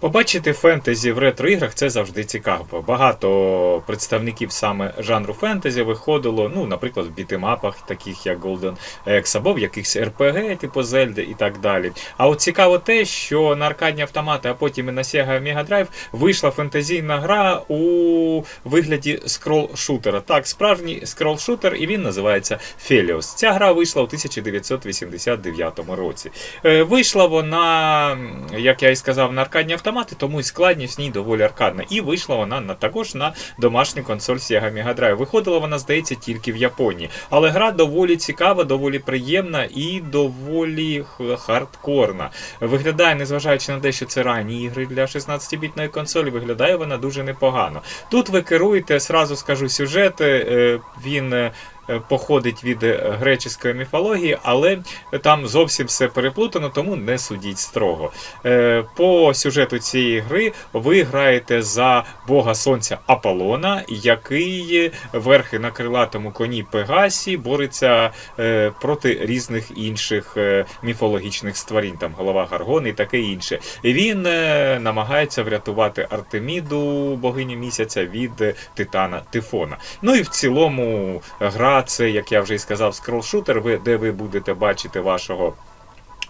Побачити фентезі в ретро-іграх це завжди цікаво. Багато представників саме жанру фентезі виходило, ну, наприклад, в бітемапах, таких як Golden Axe, або в якихось RPG, типу Zelda і так далі. А от цікаво те, що на аркадні автомати, а потім і на Sega Mega Drive вийшла фентезійна гра у вигляді скрол-шутера. Так, справжній скрол-шутер, і він називається Феліос. Ця гра вийшла у 1989 році. Е, Вийшла вона, як я і сказав, на аркадні автомати, тому і складність в ній доволі аркадна. І вийшла вона на також на домашню консоль Sega Mega Drive. Виходила вона, здається, тільки в Японії. Але гра доволі цікава, доволі приємна і доволі хардкорна. Виглядає, незважаючи на те, що це ранні ігри для 16-бітної консолі, виглядає вона дуже непогано. Тут ви керуєте, сразу скажу сюжет, е, він. Е, Походить від е, греческої міфології, але там зовсім все переплутано, тому не судіть строго. Е, По сюжету цієї гри ви граєте за бога сонця Аполлона, який верхи на крилатому коні Пегасі бореться проти різних інших міфологічних створінь, там голова Гаргони і таке інше. Він намагається врятувати Артеміду, богиню місяця, від титана Тифона. Ну і в цілому гра це, як я вже і сказав, скролшутер, де ви будете бачити вашого.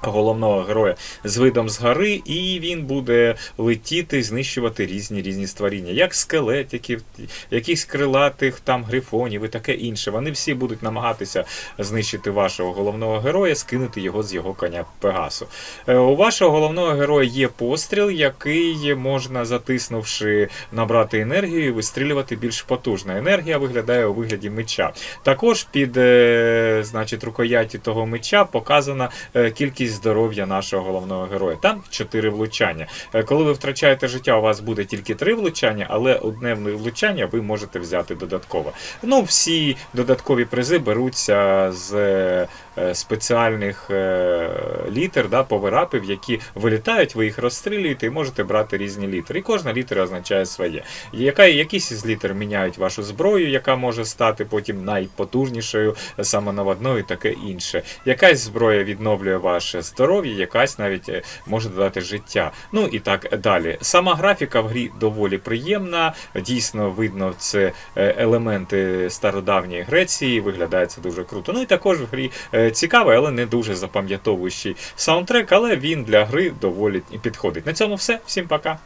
Головного героя з видом з гори, і він буде летіти, знищувати різні різні створіння, як скелетиків, якихось крилатих там грифонів і таке інше. Вони всі будуть намагатися знищити вашого головного героя, скинути його з його коня Пегасу. Е, У вашого головного героя є постріл, який можна, затиснувши, набрати енергію і вистрілювати більш потужно. Енергія виглядає у вигляді меча. Також під е, значить, рукояті того меча показана е, кількість здоров'я нашого головного героя. Там 4 влучання. Е, Коли ви втрачаєте життя, у вас буде тільки 3 влучання, але одне влучання ви можете взяти додатково. Ну, всі додаткові призи беруться з е, спеціальних е, літер, да, поверапів, які вилітають, ви їх розстрілюєте і можете брати різні літери. І кожна літера означає своє. Яка, якісь із літер міняють вашу зброю, яка може стати потім найпотужнішою, самонаводною і таке інше. Якась зброя відновлює ваше здоров'я, якась навіть е, може додати життя. Ну і так далі. Сама графіка в грі доволі приємна. Дійсно видно, це е, елементи стародавньої Греції. Виглядає це дуже круто. Ну і також в грі е, цікавий, але не дуже запам'ятовуючий саундтрек, але він для гри доволі підходить. На цьому все. Всім пока.